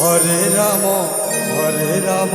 Hare Ram Hare Ram.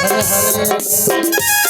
Hare Hare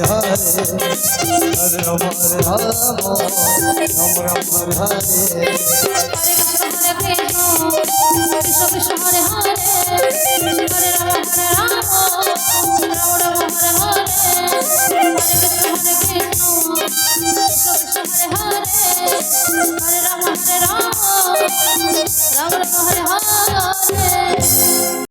Hare Ram Ram Ram Ram Hare Hare Hare Krishna Hare Hare Ram Ram